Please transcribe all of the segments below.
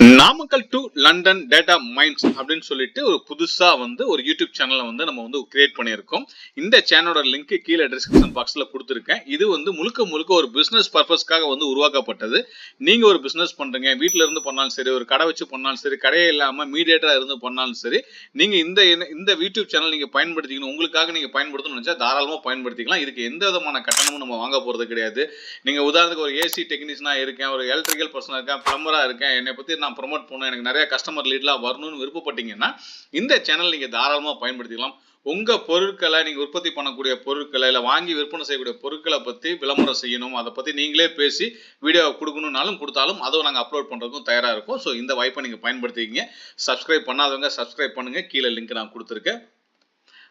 Namakkal to London data mines அப்படின்னு சொல்லிட்டு ஒரு புதுசா வந்து ஒரு யூடியூப் சேனலை வந்து நம்ம வந்து கிரியேட் பண்ணியிருக்கோம். இந்த சேனலோட லிங்க் கீழே டிஸ்கிரிப்ஷன் பாக்ஸ்ல கொடுத்துருக்கேன். இது வந்து முழுக்க முழுக்க ஒரு பிசினஸ் பர்பஸ்க்காக வந்து உருவாக்கப்பட்டது. நீங்க ஒரு பிசினஸ் பண்றீங்க வீட்ல இருந்து பண்ணாலும் சரி ஒரு கடை வச்சு பண்ணாலும் சரி கடையே இல்லாம மீடியேட்டரா இருந்து பண்ணாலும் சரி நீங்க இந்த இந்த யூடியூப் சேனல் நீங்க பயன்படுத்திக்கணும் உங்களுக்காக நீங்க பயன்படுத்தணும்னு நினைச்சா தாராளமா பயன்படுத்திக்கலாம். இதுக்கு எந்த விதமான கட்டணமும் நம்ம வாங்க போறது கிடையாது. நீங்க உதாரணத்துக்கு ஒரு ஏசி டெக்னீஷியனா இருக்கேன் ஒரு எலக்ட்ரிக்கல் பர்சனா இருக்கேன் பிளம்பரா இருக்கேன் என்னை பத்தி நான் ப்ரோமோட் பண்ணணும் எனக்கு நிறைய கஸ்டமர் லீட்லாம் வரணும்னு விருப்பப்பட்டீங்கன்னா இந்த சேனல் நீங்கள் தாராளமாக பயன்படுத்திக்கலாம். உங்கள் பொருட்களை நீங்கள் உற்பத்தி பண்ணக்கூடிய பொருட்களை இல்லை வாங்கி விற்பனை செய்யக்கூடிய பொருட்களை பற்றி விளம்பரம் செய்யணும். அதை பற்றி நீங்களே பேசி வீடியோ கொடுக்கணும்னாலும் கொடுத்தாலும் அதை நாங்கள் அப்லோட் பண்ணுறதுக்கும் தயாராக இருக்கும். ஸோ இந்த வாய்ப்பை நீங்கள் பயன்படுத்திக்கிங்க. சப்ஸ்கிரைப் பண்ணாதவங்க சப்ஸ்கிரைப் பண்ணுங்க. கீழே லிங்க் நான் கொடுத்துருக்கேன்.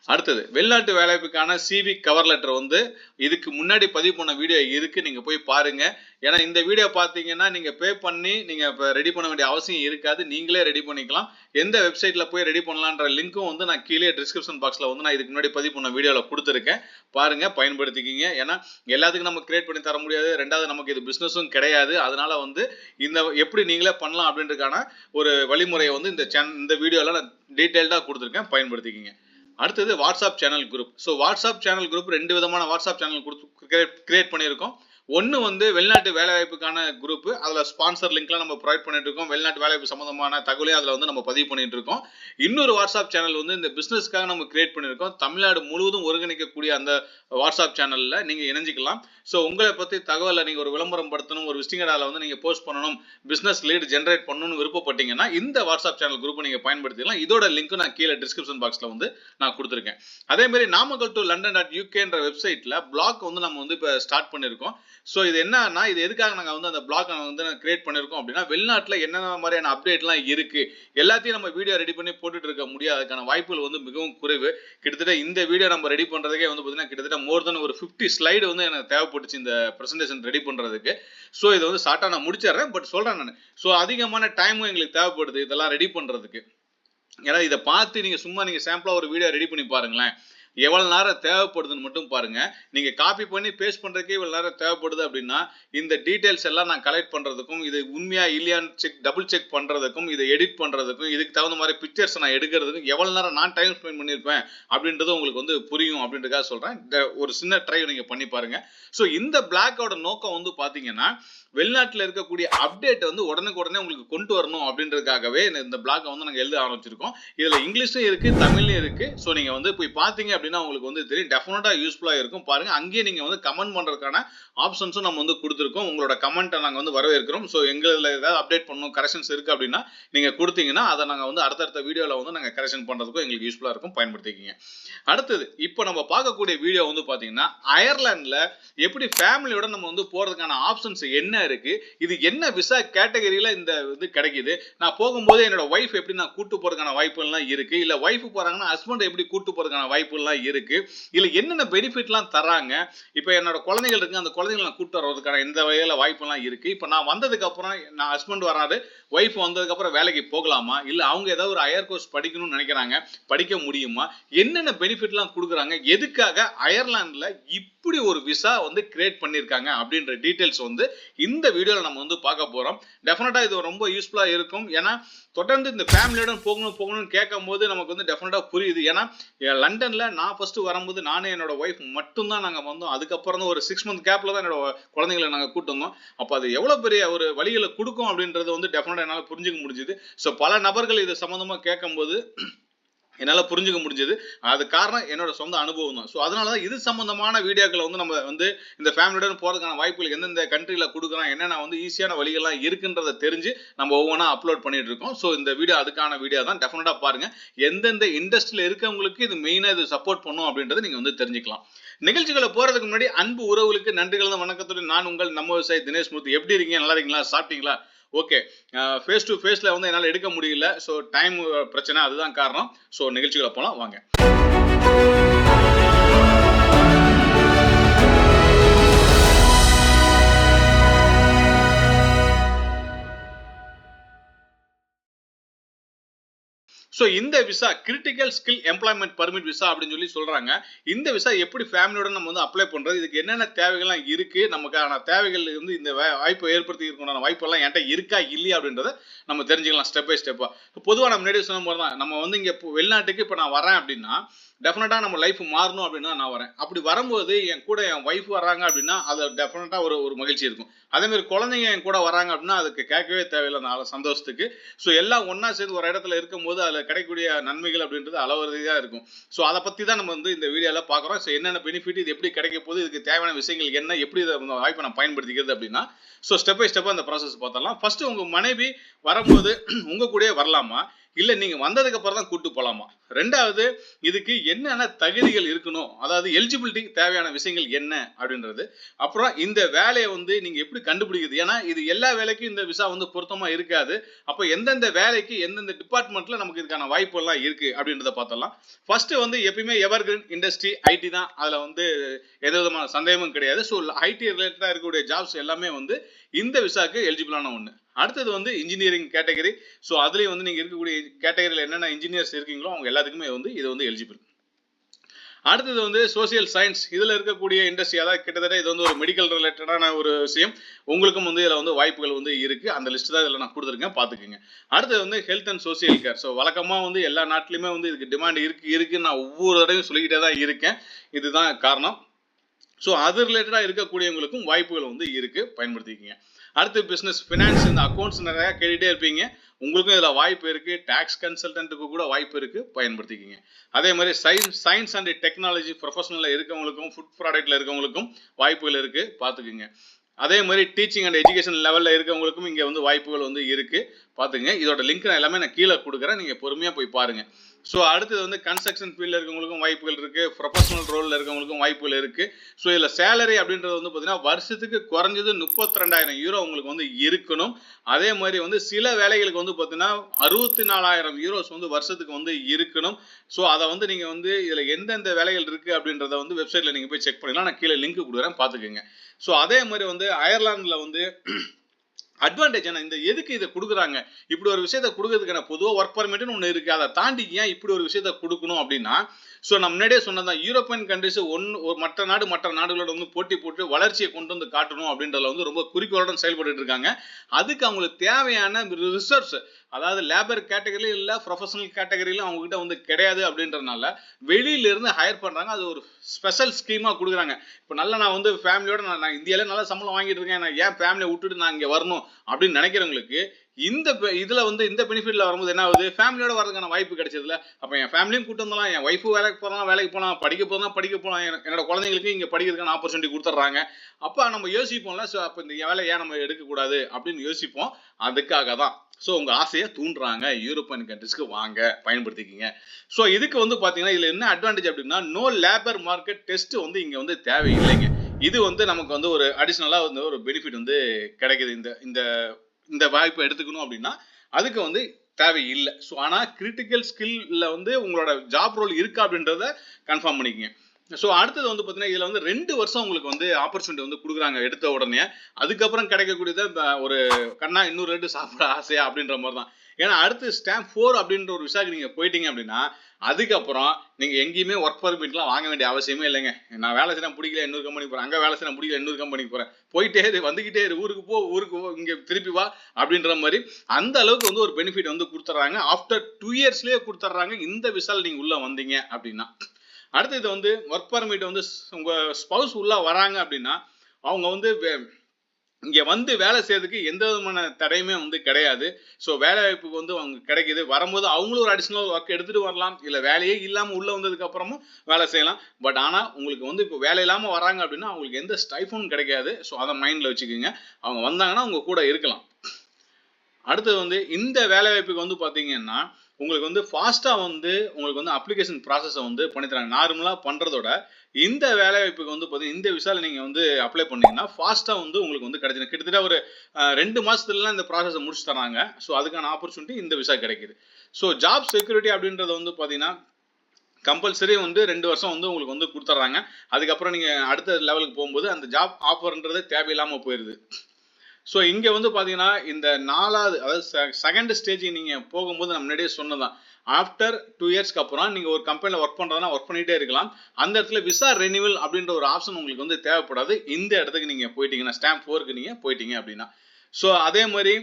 அடுத்தது வெளிநாட்டு வேலைவாய்ப்புக்கான சிவி கவர் லெட்டர் வந்து இதுக்கு முன்னாடி பதிவு பண்ண வீடியோ இருக்கு நீங்க போய் பாருங்க. ஏன்னா இந்த வீடியோ பார்த்தீங்கன்னா நீங்க பே பண்ணி நீங்க இப்போ ரெடி பண்ண வேண்டிய அவசியம் இருக்காது. நீங்களே ரெடி பண்ணிக்கலாம். எந்த வெப்சைட்ல போய் ரெடி பண்ணலான்ற லிங்க்கும் வந்து நான் கீழே டிஸ்கிரிப்ஷன் பாக்ஸ்ல வந்து நான் இதுக்கு முன்னாடி பதிவு பண்ண வீடியோல கொடுத்துருக்கேன். பாருங்க பயன்படுத்திக்கிங்க. ஏன்னா எல்லாத்துக்கும் நம்ம கிரியேட் பண்ணி தர முடியாது. ரெண்டாவது நமக்கு இது பிசினஸும் கிடையாது. அதனால வந்து இந்த எப்படி நீங்களே பண்ணலாம் அப்படின்றதுக்கான ஒரு வழிமுறையை வந்து இந்த சேனல் இந்த வீடியோல நான் டீட்டெயில்டாக கொடுத்துருக்கேன். பயன்படுத்திக்கிங்க. அடுத்தது WhatsApp channel group so WhatsApp channel group ரெண்டு விதமான வாட்ஸ்அப் சேனல் கொடுத்து கிரியேட் பண்ணியிருக்கோம். ஒன்று வந்து வெளிநாட்டு வேலைவாய்ப்புக்கான குரூப் அதில் ஸ்பான்சர் லிங்க்லாம் நம்ம ப்ரொவைட் பண்ணிட்டு இருக்கோம். வெளிநாட்டு வேலைவாய்ப்பு சம்மந்தமான தகவலையும் அதில் வந்து நம்ம பதிவு பண்ணிட்டு இருக்கோம். இன்னொரு வாட்ஸ்அப் சேனல் வந்து இந்த பிஸ்னஸ்க்காக நம்ம கிரியேட் பண்ணியிருக்கோம். தமிழ்நாடு முழுவதும் ஒருங்கிணைக்கக்கூடிய அந்த வாட்ஸ்அப் சேனலில் நீங்கள் இணைஞ்சிக்கலாம். ஸோ உங்களை பற்றி தகவலை நீங்கள் ஒரு விளம்பரம் படுத்தணும் ஒரு விசிட்டிங் வந்து நீங்கள் போஸ்ட் பண்ணணும் பிஸ்னஸ் லீட் ஜென்ரேட் பண்ணணும்னு விருப்பப்பட்டீங்கன்னா இந்த வாட்ஸ்அப் சேனல் குரூப்பை நீங்கள் பயன்படுத்திக்கலாம். இதோட லிங்க்கும் நான் கீழே டிஸ்கிரிப்ஷன் பாக்ஸில் வந்து நான் கொடுத்துருக்கேன். அதே மாதிரி நாமக்கல் டு லண்டன் டாட் யூகேன்ற வெப்சைட்டில் பிளாக் வந்து நம்ம வந்து இப்போ ஸ்டார்ட் பண்ணியிருக்கோம். ஸோ இது என்னன்னா இது எதுக்காக நாங்கள் வந்து அந்த பிளாக் வந்து கிரியேட் பண்ணியிருக்கோம் அப்படின்னா வெளிநாட்டில் என்னென்ன மாதிரியான அப்டேட்லாம் இருக்கு எல்லாத்தையும் நம்ம வீடியோ ரெடி பண்ணி போட்டுட்டு இருக்க முடியாது. அதுக்கான வாய்ப்புகள் வந்து மிகவும் குறைவு. கிட்டத்தட்ட இந்த வீடியோ நம்ம ரெடி பண்ணுறதுக்கே வந்து பார்த்தீங்கன்னா கிட்டத்தட்ட மோர் தென் ஒரு ஃபிஃப்டி ஸ்லைடு வந்து எனக்கு தேவைப்பட்டுச்சு இந்த ப்ரெசன்டேஷன் ரெடி பண்ணுறதுக்கு ஸோ இதை வந்து ஷார்ட்டாக நான் முடிச்சிடுறேன். பட் சொல்கிறேன் நான். ஸோ அதிகமான டைமும் எங்களுக்கு தேவைப்படுது இதெல்லாம் ரெடி பண்ணுறதுக்கு ஏன்னா இதை பார்த்து நீங்கள் சும்மா நீங்கள் சாம்பிளாக ஒரு வீடியோ ரெடி பண்ணி பாருங்களேன். எவ்வளவு நேரம் தேவைப்படுதுன்னு மட்டும் பாருங்க. நீங்க காப்பி பண்ணி பேஸ்ட் பண்றதுக்கே இவ்வளவு நேரம் தேவைப்படுது அப்படின்னா இந்த டீடைல்ஸ் எல்லாம் நான் கலெக்ட் பண்றதுக்கும் இது உண்மையா இல்லையான்னு செக் டபுள் செக் பண்றதுக்கும் இதை எடிட் பண்றதுக்கும் இதுக்கு தகுந்த மாதிரி பிக்சர்ஸ் நான் எடுக்கிறதுக்கும் எவ்வளவு நேரம் நான் டைம் ஸ்பெண்ட் பண்ணியிருப்பேன் அப்படின்றது உங்களுக்கு வந்து புரியும் அப்படின்றதுக்காக சொல்றேன். இந்த ஒரு சின்ன ட்ரை நீங்க பண்ணி பாருங்க. ஸோ இந்த பிளாக்கோட நோக்கம் வந்து பாத்தீங்கன்னா வெளிநாட்டில் இருக்கக்கூடிய அப்டேட் வந்து உடனுக்கு உடனே உங்களுக்கு கொண்டு வரணும் அப்படின்றதுக்காகவே இந்த பிளாக்கை வந்து நாங்கள் எழுத ஆரம்பிச்சிருக்கோம். இதுல இங்கிலீஷும் இருக்கு தமிழ்லையும் இருக்கு. ஸோ நீங்க வந்து போய் பார்த்தீங்க அப்படின்னா உங்களுக்கு வந்து தெரியும். டெஃபினட்டாக யூஸ்ஃபுல்லாக இருக்கும். பாருங்க அங்கேயே நீங்க வந்து கமெண்ட் பண்றதுக்கான ஆப்ஷன்ஸும் நம்ம வந்து கொடுத்துருக்கோம். உங்களோட கமெண்ட்டை நாங்கள் வந்து வரவேற்கிறோம். ஸோ எங்களில் ஏதாவது அப்டேட் பண்ணணும் கரெக்ஷன்ஸ் இருக்கு அப்படின்னா நீங்க கொடுத்தீங்கன்னா அதை நாங்கள் வந்து அடுத்தடுத்த வீடியோவில் வந்து நாங்கள் கரெக்ஷன் பண்றதுக்கும் எங்களுக்கு யூஸ்ஃபுல்லா இருக்கும். பயன்படுத்திக்கிங்க. அடுத்தது இப்போ நம்ம பார்க்கக்கூடிய வீடியோ வந்து பாத்தீங்கன்னா அயர்லாண்டில் எப்படி ஃபேமிலியோட நம்ம வந்து போறதுக்கான ஆப்ஷன்ஸ் என்ன இருக்கு இது என்ன விசா கேட்டகரியில இந்த இது கிடைக்குது நான் போகும்போது என்னோட ஒய்ஃப் எப்படி நான் கூட்டு போறதுக்கான வாய்ப்புகள்லாம் இருக்கு இல்ல ஒய்ஃப் போறாங்கன்னா ஹஸ்பண்ட் எப்படி கூட்டு போறதுக்கான வாய்ப்புகள்லாம் இருக்கு. இதுல என்னென்ன பெனிஃபிட்லாம் தராங்க இப்போ என்னோட குழந்தைகள் இருக்கு அந்த குழந்தைகளை நான் கூட்டு வர்றதுக்கான எந்த வகையில வாய்ப்புலாம் இருக்கு? இப்போ நான் வந்ததுக்கு அப்புறம் நான் ஹஸ்பண்ட் வராது ஒய்ஃப் வந்ததுக்கு அப்புறம் வேலைக்கு போகலாமா? இல்லை அவங்க ஏதாவது ஒரு அயர் கோர்ஸ் படிக்கணும்னு நினைக்கிறாங்க படிக்க முடியுமா? என்னென்ன பெனிஃபிட்லாம் கொடுக்குறாங்க? எதுக்காக அயர்லாண்டில் இப்படி ஒரு விசா வந்து கிரியேட் பண்ணியிருக்காங்க? அப்படின்ற டீட்டெயில்ஸ் வந்து இந்த வீடியோவில் நம்ம வந்து பார்க்க போகிறோம் டெஃபினட்டாக இது ரொம்ப யூஸ்ஃபுல்லாக இருக்கும். ஏன்னா தொடர்ந்து இந்த ஃபேமிலியோட போகணும் போகணும்னு கேட்கும் போது நமக்கு வந்து டெஃபினட்டாக புரியுது. ஏன்னா லண்டனில் நான் ஃபஸ்ட்டு வரும்போது நானே என்னோட ஒய்ஃப் மட்டும்தான் நாங்கள் வந்தோம். அதுக்கப்புறம் தான் ஒரு சிக்ஸ் மந்த் கேப்பில் தான் என்னோட குழந்தைங்களை நாங்கள் கூட்டு வந்தோம். அப்போ அது எவ்வளோ பெரிய ஒரு வழிகளை கொடுக்கும் அப்படின்றது வந்து டெஃபினட்டாக என்னால் புரிஞ்சுக்க முடிஞ்சுது. ஸோ பல நபர்கள் இது சம்மந்தமாக கேட்கும்போது என்னால் புரிஞ்சுக்க முடிஞ்சது. அது காரணம் என்னோட சொந்த அனுபவம் தான். ஸோ அதனால தான் இது சம்மந்தமான வீடியோக்களை வந்து நம்ம வந்து இந்த ஃபேமிலியுடன் போகிறதுக்கான வாய்ப்புகள் எந்தெந்த கண்ட்ரியில் கொடுக்குறோம் என்னென்ன வந்து ஈஸியான வழிகள்லாம் இருக்குன்றதை தெரிஞ்சு நம்ம ஒவ்வொன்றா அப்லோட் பண்ணிட்டு இருக்கோம். ஸோ இந்த வீடியோ அதுக்கான வீடியோ தான். டெஃபினட்டாக பாருங்கள் எந்தெந்த இண்டஸ்ட்ரியில் இருக்கவங்களுக்கு இது மெயினாக இது சப்போர்ட் பண்ணும் அப்படின்றத நீங்கள் வந்து தெரிஞ்சுக்கலாம். நிகழ்ச்சிகளை போகிறதுக்கு முன்னாடி அன்பு உறவுகளுக்கு நன்றிகள். வணக்கத்துடன் நான் உங்கள் நம்ம விவசாயி தினேஷ் மூர்த்தி. எப்படி இருக்கீங்க? நல்லா இருக்கீங்களா? சாப்பிட்டீங்களா? ஓகே ஃபேஸ் டு ஃபேஸில் வந்து என்னால் எடுக்க முடியல. ஸோ டைம் uh, பிரச்சனை அதுதான் காரணம். ஸோ நிகழ்ச்சிகளை போகலாம் வாங்க. ஸோ இந்த visa critical skill employment permit visa அப்படின்னு சொல்லி சொல்றாங்க. இந்த விசா எப்படி ஃபேமிலியோட நம்ம வந்து அப்ளை பண்றது? இதுக்கு என்னென்ன தேவைகள்லாம் இருக்கு? நமக்கான தேவைகள் வந்து இந்த வே- வாய்ப்பை ஏற்படுத்தி இருக்கணும் வாய்ப்பெல்லாம் என்கிட்ட இருக்கா இல்லையா அப்படின்றத நம்ம தெரிஞ்சுக்கலாம் ஸ்டெப் பை ஸ்டெப்பா பொதுவாக நம்ம முன்னாடி சொன்ன மாதிரி தான் நம்ம வந்து இங்கே வெளிநாட்டுக்கு இப்போ நான் வரேன் அப்படின்னா டெஃபினட்டாக நம்ம லைஃப் மாறணும் அப்படின்னு நான் வரேன். அப்படி வரும்போது என் கூட என் ஒய்ஃப் வராங்க அப்படின்னா அது டெஃபினட்டாக ஒரு ஒரு மகிழ்ச்சி இருக்கும். அதே மாதிரி குழந்தைங்க என் கூட வராங்க அப்படின்னா அதுக்கு கேட்கவே தேவையில்லை அந்த சந்தோஷத்துக்கு. ஸோ எல்லாம் ஒன்றா சேர்ந்து ஒரு இடத்துல இருக்கும்போது அதில் கிடைக்கக்கூடிய நன்மைகள் அப்படின்றது அளவரதியாக இருக்கும். ஸோ அதை பற்றி தான் நம்ம வந்து இந்த வீடியோவில் பார்க்குறோம். ஸோ என்னென்ன பெனிஃபிட் இது எப்படி கிடைக்க போகுது இதுக்கு தேவையான விஷயங்கள் என்ன எப்படி இதை வாய்ப்பை நான் பயன்படுத்திக்கிறது அப்படின்னா ஸோ ஸ்டெப் பை ஸ்டெப்பாக அந்த ப்ராசஸ் பார்த்தலாம் ஃபர்ஸ்ட் உங்கள் மனைவி வரும்போது உங்கள் கூடயே வரலாமா? இல்லை நீங்கள் வந்ததுக்கு அப்புறம் தான் கூட்டு போகலாமா ரெண்டாவது இதுக்கு என்னென்ன தகுதிகள் இருக்கணும்? அதாவது எலிஜிபிலிட்டிக்கு தேவையான விஷயங்கள் என்ன அப்படின்றது. அப்புறம் இந்த வேலையை வந்து நீங்கள் எப்படி கண்டுபிடிக்குது ஏன்னா இது எல்லா வேலைக்கும் இந்த விசா வந்து பொருத்தமாக இருக்காது. அப்போ எந்தெந்த வேலைக்கு எந்தெந்த டிபார்ட்மெண்ட்ல நமக்கு இதுக்கான வாய்ப்பு எல்லாம் இருக்கு அப்படின்றத பார்த்தலாம். ஃபர்ஸ்ட் வந்து எப்பயுமே எவர் கிரீன் இண்டஸ்ட்ரி ஐடி தான். அதில் வந்து எந்த விதமான சந்தேகமும் கிடையாது. ஸோ ஐடி ரிலேட்டடாக இருக்கக்கூடிய ஜாப்ஸ் எல்லாமே வந்து இந்த விசாக்கு எலிஜிபிளான ஒன்று அடுத்தது வந்து இன்ஜினியரிங் கேட்டகரி ஸோ அதுலேயும் வந்து நீங்கள் இருக்கக்கூடிய கேட்டகரியில் என்னென்ன இன்ஜினியர்ஸ் இருக்கீங்களோ அவங்க எல்லாத்துக்குமே வந்து இது வந்து எலிஜிபிள் அடுத்தது வந்து சோசியல் சயின்ஸ் இதில் இருக்கக்கூடிய இண்டஸ்ட்ரி அதாவது கிட்டத்தட்ட இது வந்து ஒரு மெடிக்கல் ரிலேட்டடான ஒரு விஷயம். உங்களுக்கும் வந்து இதில் வந்து வாய்ப்புகள் வந்து இருக்குது அந்த லிஸ்ட் தான் இதில் நான் கொடுத்துருக்கேன். பார்த்துக்குங்க. அடுத்தது வந்து health and social care so வழக்கமாக வந்து எல்லா நாட்டிலையுமே வந்து இதுக்கு டிமாண்ட் இருக்குது இருக்குன்னு நான் ஒவ்வொரு தடவையும் சொல்லிக்கிட்டே தான் இருக்கேன். இதுதான் காரணம். ஸோ அது ரிலேட்டடாக இருக்கக்கூடியவங்களுக்கும் வாய்ப்புகள் வந்து இருக்குது பயன்படுத்திக்கிங்க. அடுத்து பிஸ்னஸ் ஃபினான்ஸ் இந்த அக்கௌண்ட்ஸ் நிறையா கேட்டுகிட்டே இருப்பீங்க. உங்களுக்கும் இதில் வாய்ப்பு இருக்குது டேக்ஸ் கன்சல்டன்ட்டுக்கு கூட வாய்ப்பு இருக்குது பயன்படுத்திக்கிங்க. அதே மாதிரி சயின்ஸ் சயின்ஸ் அண்ட் டெக்னாலஜி ப்ரொஃபஷனலில் இருக்கவங்களுக்கும் ஃபுட் ப்ராடக்ட்டில் இருக்கவங்களுக்கும் வாய்ப்புகள் இருக்குது பார்த்துக்குங்க. அதே மாதிரி டீச்சிங் அண்ட் எஜுகேஷன் லெவலில் இருக்கவங்களுக்கும் இங்கே வந்து வாய்ப்புகள் வந்து இருக்குது பார்த்துங்க இதோட லிங்க் நான் எல்லாமே நான் கீழே கொடுக்குறேன். நீங்கள் பொறுமையாக போய் பாருங்கள் ஸோ அடுத்தது வந்து கன்ஸ்ட்ரக்ஷன் ஃபீல்டில் இருக்கவங்களுக்கும் வாய்ப்புகள் இருக்குது ப்ரொஃபஷனல் ரோலில் இருக்கவங்களுக்கும் வாய்ப்புகள் இருக்குது ஸோ இதில் சேலரி அப்படின்றது வந்து பார்த்தீங்கன்னா வருஷத்துக்கு குறைஞ்சது முப்பத்தி ரெண்டாயிரம் யூரோ உங்களுக்கு வந்து இருக்கணும். அதே மாதிரி வந்து சில வேலைகளுக்கு வந்து பார்த்தீங்கன்னா அறுபத்தி நாலாயிரம் யூரோஸ் வந்து வருஷத்துக்கு வந்து இருக்கணும். ஸோ அதை வந்து நீங்கள் வந்து இதில் எந்தெந்த வேலைகள் இருக்குது அப்படின்றத வந்து வெப்சைட்டில் நீங்கள் போய் செக் பண்ணிக்கலாம் நான் கீழே லிங்க் கொடுக்குறேன். பார்த்துக்கோங்க ஸோ அதே மாதிரி வந்து அயர்லாந்தில் வந்து அட்வான்டேஜ் என்ன? இந்த எதுக்கு இதை கொடுக்குறாங்க? இப்படி ஒரு விஷயத்த கொடுக்கறதுக்கான பொதுவாக ஒர்க் பர்மிட்னு ஒன்று இருக்குது அதை தாண்டி ஏன் இப்படி ஒரு விஷயத்த கொடுக்கணும் அப்படின்னா ஸோ நம்ம முன்னாடியே சொன்னதான் யூரோப்பியன் கண்ட்ரிஸ் ஒன்று ஒரு மற்ற நாடு மற்ற நாடுகளோட வந்து போட்டி போட்டு வளர்ச்சியை கொண்டு வந்து காட்டணும் அப்படின்றதுல வந்து ரொம்ப குறிக்கோளுடன் செயல்பட்டு இருக்காங்க. அதுக்கு அவங்களுக்கு தேவையான ரிசர்ச் அதாவது லேபர் கேட்டகரியிலும் இல்லை ப்ரொஃபஷனல் கேட்டகரியிலும் அவங்ககிட்ட வந்து கிடையாது அப்படின்றதுனால வெளியிலேருந்து ஹையர் பண்ணுறாங்க அது ஒரு ஸ்பெஷல் ஸ்கீமாக கொடுக்குறாங்க. இப்போ நல்லா நான் வந்து ஃபேமிலியோட நான் நான் இந்தியாவிலே நல்லா சம்பளம் வாங்கிட்டு இருக்கேன். நான் ஏன் ஃபேமிலியை விட்டுட்டு நான் இங்கே வரணும் அப்படின்னு நினைக்கிறவங்களுக்கு இந்த இதில் இதுல வந்து இந்த பெனிஃபிட்ல வரும்போது என்ன ஆகுது? ஃபேமிலியோட வரதுக்கான வாய்ப்பு கிடைச்சதுல. அப்ப என் ஃபேமிலியும் கூட்டு வந்தலாம். என் ஒய்ஃபு வேலைக்கு போறலாம் வேலைக்கு போகலாம் படிக்க போறலாம் படிக்க போகலாம் என்னோட குழந்தைங்களுக்கு இங்க படிக்கிறதுக்கான ஆப்பர்ச்சுனிட்டி கொடுத்துட்றாங்க. அப்ப நம்ம யோசிப்போம்ல. ஸோ அப்ப இந்த வேலை ஏன் நம்ம எடுக்கக்கூடாது அப்படின்னு யோசிப்போம். அதுக்காக தான். ஸோ உங்க ஆசையை தூண்டுறாங்க. யூரோப்பியன் கண்ட்ரிஸ்க்கு வாங்க. பயன்படுத்திக்கிங்க. ஸோ இதுக்கு வந்து பாத்தீங்கன்னா இதுல என்ன அட்வான்டேஜ் அப்படின்னா நோ லேபர் மார்க்கெட் டெஸ்ட் வந்து இங்க வந்து தேவையில்லைங்க. இது வந்து நமக்கு வந்து ஒரு அடிஷ்னலாக வந்து ஒரு பெனிஃபிட் வந்து கிடைக்குது. இந்த இந்த இந்த வாய்ப்பை எடுத்துக்கணும் அப்படின்னா அதுக்கு வந்து தேவை இல்லை ஸோ ஆனால் கிரிட்டிக்கல் ஸ்கில்ல வந்து உங்களோட ஜாப் ரோல் இருக்கா அப்படின்றத கன்ஃபார்ம் பண்ணிக்கங்க. ஸோ அடுத்தது வந்து பார்த்தீங்கன்னா இதில் வந்து ரெண்டு வருஷம் உங்களுக்கு வந்து ஆப்பர்ச்சுனிட்டி வந்து கொடுக்குறாங்க எடுத்த உடனே. அதுக்கப்புறம் கிடைக்கக்கூடியது ஒரு கண்ணா இன்னொரு ரெண்டு சாப்பிட ஆசையா அப்படின்ற மாதிரி தான் ஏன்னா அடுத்து ஸ்டாம்ப் ஃபோர் அப்படின்ற ஒரு விசாக்கு நீங்கள் போயிட்டீங்க அப்படின்னா அதுக்கப்புறம் நீங்கள் எங்கேயுமே ஒர்க் பர்மிட்லாம் வாங்க வேண்டிய அவசியமே இல்லைங்க. நான் வேலை செய்யலாம் பிடிக்கல இன்னொரு கம்பெனிக்கு போகிறேன் அங்கே வேலை செய்யணும் பிடிக்கல இன்னொரு கம்பெனிக்கு போகிறேன் போயிட்டே இரு வந்துக்கிட்டே இரு ஊருக்கு போ ஊருக்கு போ இங்கே திருப்பி வா அப்படின்ற மாதிரி அந்த அளவுக்கு வந்து ஒரு பெனிஃபிட் வந்து கொடுத்துட்றாங்க ஆஃப்டர் டூ இயர்ஸ்லேயே கொடுத்துட்றாங்க இந்த விசால் நீங்கள் உள்ளே வந்தீங்க அப்படின்னா. அடுத்தது வந்து ஒர்க் பர்மிட் வந்து உங்கள் ஸ்பவுஸ் உள்ளே வராங்க அப்படின்னா அவங்க வந்து இங்கே வந்து வேலை செய்யறதுக்கு எந்த விதமான தடையுமே வந்து கிடையாது. ஸோ வேலை வாய்ப்புக்கு வந்து அவங்க கிடைக்குது. வரும்போது அவங்களும் ஒரு அடிஷ்னல் ஒர்க் எடுத்துகிட்டு வரலாம். இல்லை வேலையே இல்லாமல் உள்ளே வந்ததுக்கு அப்புறமும் வேலை செய்யலாம். பட் ஆனால் உங்களுக்கு வந்து இப்போ வேலை இல்லாமல் வராங்க அப்படின்னா அவங்களுக்கு எந்த ஸ்டைஃபும் கிடைக்காது. ஸோ அதை மைண்டில் வச்சுக்கோங்க. அவங்க வந்தாங்கன்னா அவங்க கூட இருக்கலாம். அடுத்தது வந்து இந்த வேலை வாய்ப்புக்கு வந்து பார்த்தீங்கன்னா உங்களுக்கு வந்து ஃபாஸ்ட்டாக வந்து உங்களுக்கு வந்து அப்ளிகேஷன் ப்ராசஸை வந்து பண்ணித்தராங்க நார்மலாக பண்ணுறதோட இந்த வேலைவாய்ப்புக்கு வந்து பார்த்தீங்கன்னா இந்த விசாவில் நீங்கள் வந்து அப்ளை பண்ணீங்கன்னா ஃபாஸ்ட்டாக வந்து உங்களுக்கு வந்து கிடைச்சிடும். கிட்டத்தட்ட ஒரு ரெண்டு மாதத்துலலாம் இந்த ப்ராசஸை முடிச்சு தராங்க. ஸோ அதுக்கான ஆப்பர்ச்சுனிட்டி இந்த விசா கிடைக்குது. ஸோ ஜாப் செக்யூரிட்டி அப்படின்றது வந்து பார்த்தீங்கன்னா கம்பல்சரி வந்து ரெண்டு வருஷம் வந்து உங்களுக்கு வந்து கொடுத்துட்றாங்க அதுக்கப்புறம் நீங்கள் அடுத்த லெவலுக்கு போகும்போது அந்த ஜாப் ஆஃபர்ன்றது தேவையில்லாமல் போயிடுது ஸோ இங்கே வந்து பார்த்தீங்கன்னா இந்த நாலாவது அதாவது செகண்ட் ஸ்டேஜ் நீங்கள் போகும்போது நான் முன்னாடியே சொன்னதான் ஆஃப்டர் டூ இயர்ஸ்க்கு அப்புறம் நீங்கள் ஒரு கம்பெனியில் ஒர்க் பண்ணுறதுனா ஒர்க் பண்ணிகிட்டே இருக்கலாம். அந்த இடத்துல விசா ரெனிவல் அப்படின்ற ஒரு ஆப்ஷன் உங்களுக்கு வந்து தேவைப்படாது. இந்த இடத்துக்கு நீங்கள் போயிட்டீங்கன்னா ஸ்டாம்ப் ஃபோருக்கு நீங்கள் போயிட்டீங்க அப்படின்னா. ஸோ அதே மாதிரி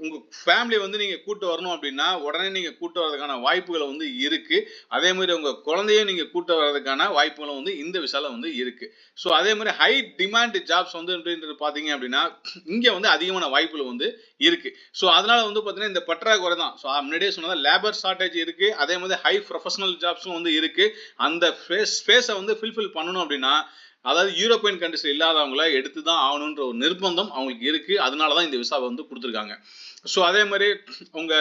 உங்கள் ஃபேமிலியை வந்து நீங்கள் கூட்டு வரணும் அப்படின்னா உடனே நீங்கள் கூட்டு வரதுக்கான வாய்ப்புகளை வந்து இருக்குது அதே மாதிரி உங்கள் குழந்தையும் நீங்கள் கூட்டு வர்றதுக்கான வாய்ப்புகளும் வந்து இந்த விசால வந்து இருக்குது ஸோ அதே மாதிரி ஹை டிமாண்ட் ஜாப்ஸ் வந்து அப்படின்றது பார்த்தீங்க அப்படின்னா இங்கே வந்து அதிகமான வாய்ப்புகள் வந்து இருக்குது ஸோ அதனால் வந்து பார்த்தீங்கன்னா இந்த பற்றாக்குறை தான். ஸோ முன்னாடியே சொன்னதான் லேபர் ஷார்ட்டேஜ் இருக்குது அதே மாதிரி ஹை ப்ரொஃபஷனல் ஜாப்ஸும் வந்து இருக்குது அந்த ஃபேஸ் ஸ்பேஸை வந்து ஃபில்ஃபில் பண்ணணும் அப்படின்னா அதாவது யூரோப்பியன் கண்ட்ரிஸ் இல்லாதவங்கள எடுத்து தான் ஆகணுன்ற ஒரு நிர்பந்தம் அவங்களுக்கு இருக்கு. அதனால தான் இந்த விசாவை வந்து கொடுத்துருக்காங்க. ஸோ அதே மாதிரி உங்க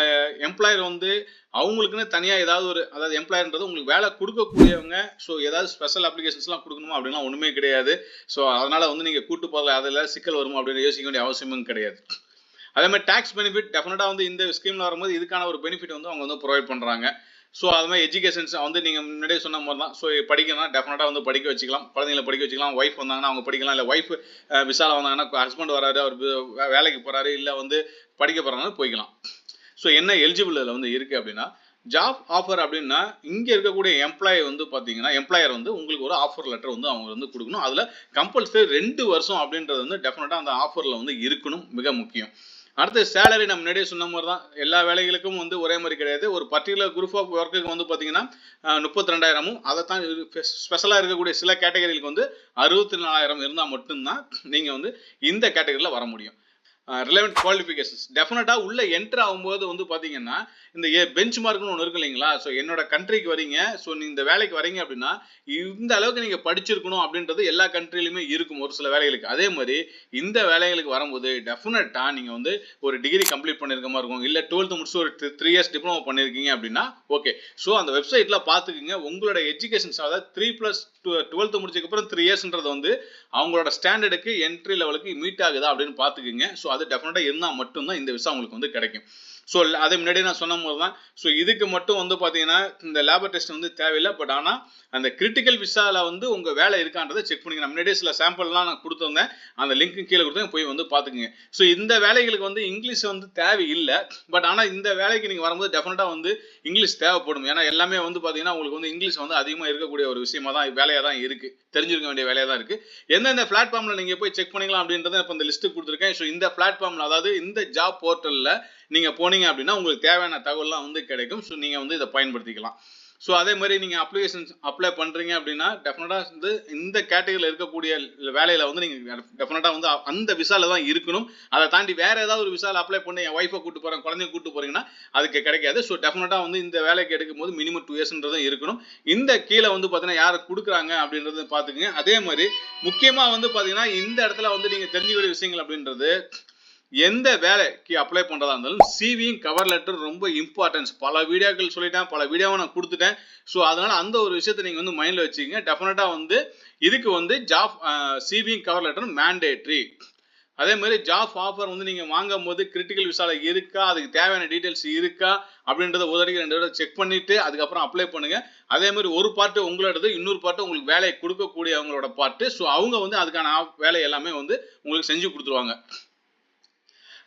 எம்ப்ளாயர் வந்து அவங்களுக்குன்னு தனியாக ஏதாவது ஒரு அதாவது எம்ப்ளாயர்ன்றது உங்களுக்கு வேலை கொடுக்கக்கூடியவங்க ஸோ ஏதாவது ஸ்பெஷல் அப்ளிகேஷன்ஸ்லாம் கொடுக்கணுமா அப்படின்னா ஒன்றுமே கிடையாது. ஸோ அதனால வந்து நீங்கள் கூட்டு போகல அதில் சிக்கல் வருமா அப்படின்னு யோசிக்க வேண்டிய அவசியமும் கிடையாது. அதே மாதிரி டேக்ஸ் பெனிஃபிட் டெஃபினட்டாக வந்து இந்த ஸ்கீமில் வரும்போது இதுக்கான ஒரு பெனிஃபிட் வந்து அவங்க வந்து ப்ரொவைட் பண்ணுறாங்க ஸோ அது மாதிரி எஜுகேஷன்ஸ் வந்து நீங்கள் முன்னாடியே சொன்ன மாதிரி தான். ஸோ படிக்கணும்னா டெஃபினட்டாக வந்து படிக்க வச்சுக்கலாம். குழந்தைங்கள படிக்க வச்சுக்கலாம். ஒய்ஃப் வந்தாங்கன்னா அவங்க படிக்கலாம். இல்லை ஒய்ஃப் விசால வந்தாங்கன்னா ஹஸ்பண்ட் வராரு அவர் வேலைக்கு போகிறாரு இல்லை வந்து படிக்க போகிறாங்க போய்க்கலாம். ஸோ என்ன எலிஜிபிள் இதில் வந்து இருக்குது அப்படின்னா ஜாப் ஆஃபர் அப்படின்னா இங்கே இருக்கக்கூடிய எம்ப்ளாயி வந்து பார்த்தீங்கன்னா எம்ப்ளாயர் வந்து உங்களுக்கு ஒரு ஆஃபர் லெட்டர் வந்து அவங்க வந்து கொடுக்கணும். அதில் கம்பல்சரி ரெண்டு வருஷம் அப்படின்றது வந்து டெஃபினட்டாக அந்த ஆஃபரில் வந்து இருக்கணும். மிக முக்கியம். அடுத்து சேலரி நம்ம முன்னாடியே சொன்ன மாதிரி தான் எல்லா வேலைகளுக்கும் வந்து ஒரே மாதிரி கிடையாது. ஒரு பர்டிகுலர் குரூப் ஆஃப் ஒர்க்குக்கு வந்து பார்த்தீங்கன்னா முப்பத்தி ரெண்டாயிரமும் அதை தான் ஸ்பெஷலாக இருக்கக்கூடிய சில கேட்டகரிகளுக்கு வந்து அறுபத்தி நாலாயிரம் இருந்தால் மட்டும்தான் நீங்கள் வந்து இந்த கேட்டகரியில் வர முடியும். ரிலவெண்ட் குவாலிஃபிகேஷன்ஸ் டெஃபினட்டாக உள்ளே என்ட்ரு ஆகும்போது வந்து பார்த்தீங்கன்னா இந்த ஏ பெஞ்ச் மார்க்னு ஒன்று இருக்கு இல்லைங்களா? ஸோ என்னோட கண்ட்ரிக்கு வரீங்க. ஸோ நீங்கள் இந்த வேலைக்கு வரீங்க அப்படின்னா இந்த அளவுக்கு நீங்கள் படிச்சிருக்கணும் அப்படின்றது எல்லா கண்ட்ரிலையுமே இருக்கும் ஒரு சில வேலைகளுக்கு. அதே மாதிரி இந்த வேலைகளுக்கு வரும்போது டெஃபினட்டாக நீங்கள் வந்து ஒரு டிகிரி கம்ப்ளீட் பண்ணியிருக்க மாதிரி இருக்கும். இல்லை டுவெல்த்து முடிச்சு ஒரு த்ரீ இயர்ஸ் டிப்ளமோ பண்ணியிருக்கீங்க அப்படின்னா ஓகே ஸோ அந்த வெப்சைட்டில் பார்த்துக்குங்க. உங்களோட எஜுகேஷன்ஸ் அதாவது த்ரீ ப்ளஸ் டுவெல்த்து முடிச்சதுக்கப்புறம் த்ரீ இயர்ஸ்ன்றது வந்து அவங்களோட ஸ்டாண்டர்டுக்கு என்ட்ரி லெவலுக்கு மீட் ஆகுதா அப்படின்னு பார்த்துக்குங்க. ஸோ அது டெஃபினட்டாக இருந்தால் மட்டும்தான் இந்த விசா உங்களுக்கு வந்து கிடைக்கும். ஸோ அதை முன்னாடி நான் சொன்ன போது தான் ஸோ இதுக்கு மட்டும் வந்து பார்த்தீங்கன்னா இந்த லேபர் டெஸ்ட் வந்து தேவையில்லை. பட் ஆனால் அந்த கிரிட்டிக்கல் விசாவில் வந்து உங்கள் வேலை இருக்கான்றதை செக் பண்ணிக்கணும் முன்னாடியே சில சாம்பிள்லாம் நான் கொடுத்துருந்தேன். அந்த லிங்க்கு கீழே கொடுத்தேன் போய் வந்து பார்த்துக்குங்க ஸோ இந்த வேலைகளுக்கு வந்து இங்கிலீஷ் வந்து தேவையில்லை. பட் ஆனால் இந்த வேலைக்கு நீங்கள் வரும்போது டெஃபினட்டாக வந்து இங்கிலீஷ் தேவைப்படும். ஏன்னா எல்லாமே வந்து பார்த்தீங்கன்னா உங்களுக்கு வந்து இங்கிலீஷ் வந்து அதிகமாக இருக்கக்கூடிய ஒரு விஷயமா தான் வேலையாக தான் இருக்குது தெரிஞ்சிருக்க வேண்டிய வேலையாக தான் இருக்குது எந்தெந்த பிளாட்ஃபார்மில் நீங்கள் போய் செக் பண்ணிக்கலாம் அப்படின்றத இப்போ இந்த லிஸ்ட்டு கொடுத்துருக்கேன். ஸோ இந்த பிளாட்ஃபார்மில் அதாவது இந்த ஜாப் போர்ட்டலில் நீங்கள் போனீங்க அப்படின்னா உங்களுக்கு தேவையான தகவல்லாம் வந்து கிடைக்கும். ஸோ நீங்கள் வந்து இதை பயன்படுத்திக்கலாம். ஸோ அதே மாதிரி நீங்கள் அப்ளிகேஷன்ஸ் அப்ளை பண்ணுறீங்க அப்படின்னா டெஃபினட்டாக வந்து இந்த கேட்டகரியில் இருக்கக்கூடிய வேலையில் வந்து நீங்கள் டெஃபினட்டாக வந்து அந்த விசால தான் இருக்கணும். அதை தாண்டி வேற ஏதாவது ஒரு விசாவில் அப்ளை பண்ணி என் ஒய்ஃபை கூட்டு போகிறேன் குழந்தைய கூட்டு போகிறீங்கன்னா அதுக்கு கிடைக்காது. ஸோ டெஃபினட்டாக வந்து இந்த வேலைக்கு எடுக்கும்போது மினிமம் டூ இயர்ஸ்ன்றதும் இருக்கணும். இந்த கீழே வந்து பார்த்தீங்கன்னா யார் கொடுக்குறாங்க அப்படின்றத பார்த்துக்குங்க. அதே மாதிரி முக்கியமாக வந்து பார்த்தீங்கன்னா இந்த இடத்துல வந்து நீங்கள் தெரிஞ்சுக்கூடிய விஷயங்கள் அப்படின்றது எந்த வேலைக்கு அப்ளை பண்ணுறதா இருந்தாலும் சிவியும் கவர் லெட்டர் ரொம்ப இம்பார்ட்டன்ஸ் பல வீடியோக்கள் சொல்லிட்டேன் பல வீடியோவை நான் கொடுத்துட்டேன். ஸோ அதனால் அந்த ஒரு விஷயத்தை நீங்கள் வந்து மைண்டில் வச்சுக்கோங்க. டெஃபினட்டாக வந்து இதுக்கு வந்து ஜாப் சிவியும் கவர் லெட்டர் மேண்டேட்ரி அதே மாதிரி ஜாப் ஆஃபர் வந்து நீங்கள் வாங்கும் போது கிரிட்டிக்கல் விசால இருக்கா அதுக்கு தேவையான டீட்டெயில்ஸ் இருக்கா அப்படின்றத உதவிக்கு ரெண்டு தடவை செக் பண்ணிவிட்டு அதுக்கப்புறம் அப்ளை பண்ணுங்கள் அதே மாதிரி ஒரு பார்ட்டு உங்களோடது இன்னொரு பாட்டு உங்களுக்கு வேலையை கொடுக்கக்கூடிய அவங்களோட பார்ட்டு ஸோ அவங்க வந்து அதுக்கான வேலை எல்லாமே வந்து உங்களுக்கு செஞ்சு கொடுத்துருவாங்க.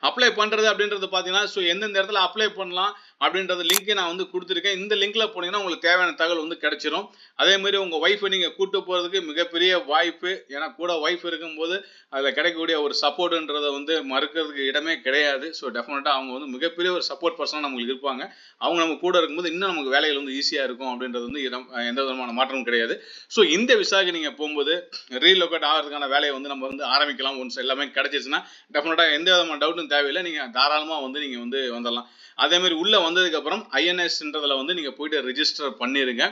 அப்ளை பண்ணுறது அப்படின்றது பார்த்தீங்கன்னா ஸோ எந்தெந்த இடத்துல அப்ளை பண்ணலாம் அப்படின்றது லிங்க்கை நான் வந்து கொடுத்துருக்கேன். இந்த லிங்க்ல போனீங்கன்னா உங்களுக்கு தேவையான தகவல் வந்து கிடைச்சிரும். அதே மாதிரி உங்கள் ஒய்ஃபை நீங்கள் கூட்டு போகிறதுக்கு மிகப்பெரிய வாய்ப்பு ஏன்னா கூட ஒய்ஃப் இருக்கும்போது அதில் கிடைக்கக்கூடிய ஒரு சப்போர்ட்டுன்றதை வந்து மறுக்கிறதுக்கு இடமே கிடையாது. ஸோ டெஃபினட்டாக அவங்க வந்து மிகப்பெரிய ஒரு சப்போர்ட் பர்சனாக நம்மளுக்கு இருப்பாங்க. அவங்க நம்ம கூட இருக்கும்போது இன்னும் நமக்கு வேலைகள் வந்து ஈஸியாக இருக்கும் அப்படின்றது வந்து இடம் எந்த விதமான மாற்றமும் கிடையாது. ஸோ இந்த விசாக்கு நீங்கள் போகும்போது ரீலோகேட் ஆகிறதுக்கான வேலையை வந்து நம்ம வந்து ஆரம்பிக்கலாம். ஒன்ஸ் எல்லாமே கிடைச்சிச்சுன்னா டெஃபினட்டாக எந்த விதமான டவுட்டும் தேவையில்லை. நீங்கள் தாராளமாக வந்து நீங்கள் வந்து வந்துடலாம் அதேமாதிரி உள்ளே வந்ததுக்கப்புறம் ஐஎன்எஸ்ன்றதில் வந்து நீங்கள் போயிட்டு ரிஜிஸ்டர் பண்ணிடுங்க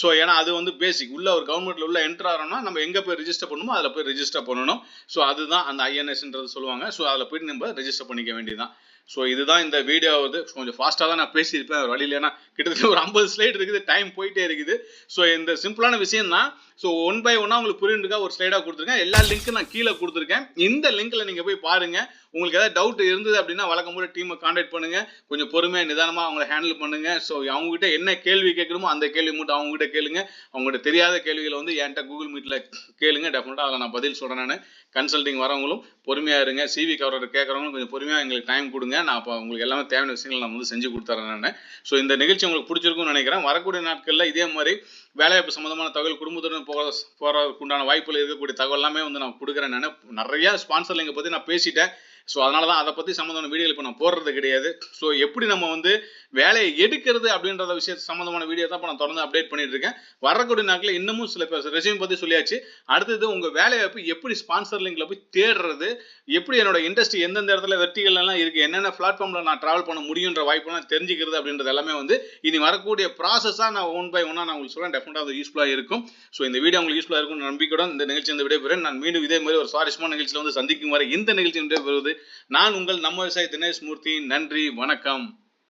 ஸோ ஏன்னா அது வந்து பேசிக் உள்ள ஒரு கவர்மெண்ட்டில் உள்ள என்ட்ரு ஆகிறோம்னா நம்ம எங்கே போய் ரிஜிஸ்டர் பண்ணணுமோ அதில் போய் ரிஜிஸ்டர் பண்ணணும். ஸோ அதுதான் அந்த ஐஎன்எஸ்ன்றது சொல்லுவாங்க. ஸோ அதில் போயிட்டு நம்ம ரிஜிஸ்டர் பண்ணிக்க வேண்டியதான் ஸோ இதுதான் இந்த வீடியோ வந்து கொஞ்சம் ஃபாஸ்ட்டாக தான் நான் பேசியிருப்பேன். வழியில் ஏன்னா கிட்டத்தட்ட ஒரு ஐம்பது ஸ்லைட் இருக்குது. டைம் போயிட்டே இருக்குது. ஸோ இந்த சிம்பிளான விஷயம் தான். ஸோ ஒன் பை ஒன்னாக உங்களுக்கு புரியுதுக்கா ஒரு ஸ்லைடாக கொடுத்துருக்கேன். எல்லா லிங்க்கும் நான் கீழே கொடுத்துருக்கேன். இந்த லிங்க்கில் நீங்கள் போய் பாருங்கள் உங்களுக்கு ஏதாவது டவுட் இருந்தது அப்படின்னா வழக்கம் போல டீமை காண்டாக்ட் பண்ணுங்க. கொஞ்சம் பொறுமையாக நிதானமாக அவங்கள ஹேண்டில் பண்ணுங்க. ஸோ அவங்ககிட்ட என்ன கேள்வி கேட்கணுமோ அந்த கேள்வி மட்டும் அவங்ககிட்ட கேளுங்க. அவங்ககிட்ட தெரியாத கேள்விகளை வந்து என்கிட்ட கூகுள் மீட்டில் கேளுங்க. டெஃபினட்டாக அதில் நான் பதில் சொல்கிறேன் நான். கன்சல்டிங் வரவங்களும் பொறுமையாக இருங்க. சிவி கவரர் கேட்குறவங்களும் கொஞ்சம் பொறுமையாக எங்களுக்கு டைம் கொடுங்க. நான் அப்போ உங்களுக்கு எல்லாமே தேவையான விஷயங்கள் நான் வந்து செஞ்சு கொடுத்துறேன் நான். ஸோ இந்த நிகழ்ச்சி உங்களுக்கு பிடிச்சிருக்கும்னு நினைக்கிறேன். வரக்கூடிய நாட்களில் இதே மாதிரி வேலைவாய்ப்பு சம்மந்தமான தகவல் குடும்பத்துடன் போகிற போகிறதுக்கு உண்டான வாய்ப்புகள் இருக்கக்கூடிய தகவல் எல்லாமே வந்து நான் கொடுக்குறேன் நான். நிறையா ஸ்பான்சர் லிங்கை பற்றி நான் பேசிட்டேன். ஸோ அதனால தான் அதை பற்றி சம்மந்தமான வீடியோ இப்போ நான் போடுறது கிடையாது. ஸோ எப்படி நம்ம வந்து வேலையை எடுக்கிறது அப்படின்றத விஷயத்து சம்மந்தமான வீடியோ தான் இப்போ நான் தொடர்ந்து அப்டேட் பண்ணிட்டு இருக்கேன். வரக்கூடிய நாட்களில் இன்னமும் சில பேர் ரெசியூம் பற்றி சொல்லியாச்சு. அடுத்தது உங்கள் வேலைவாய்ப்பு எப்படி ஸ்பான்சர் லிங்கில் போய் தேடுறது? எப்படி என்னோட இண்டஸ்ட்ரி எந்தெந்த இடத்துல வெர்டிகல் எல்லாம் இருக்குது என்னென்ன பிளாட்ஃபார்மில் நான் ட்ராவல் பண்ண முடியுன்ற வாய்ப்பெல்லாம் தெரிஞ்சுக்கிறது அப்படின்றது எல்லாமே வந்து இனி வரக்கூடிய ப்ராசஸாக நான் ஒன் பை ஒன்னாக நான் உங்களுக்கு சொல்கிறேன் டெஃபினட்டாக அது யூஸ்ஃபுல்லாக இருக்கும். ஸோ இந்த வீடியோ உங்களுக்கு யூஸ்ஃபுல்லாக இருக்கும் நம்பிக்கையுடன் இந்த நிகழ்ச்சி வந்து விடைபெறேன் நான் மீண்டும் இதே மாதிரி ஒரு சுவாரஸ்யமான நிகழ்ச்சியில் வந்து சந்திக்கும் வரை இந்த நிகழ்ச்சி விடைபெறுவது நான் உங்கள் நம்ம விவசாய தினேஷ் மூர்த்தி. நன்றி வணக்கம்.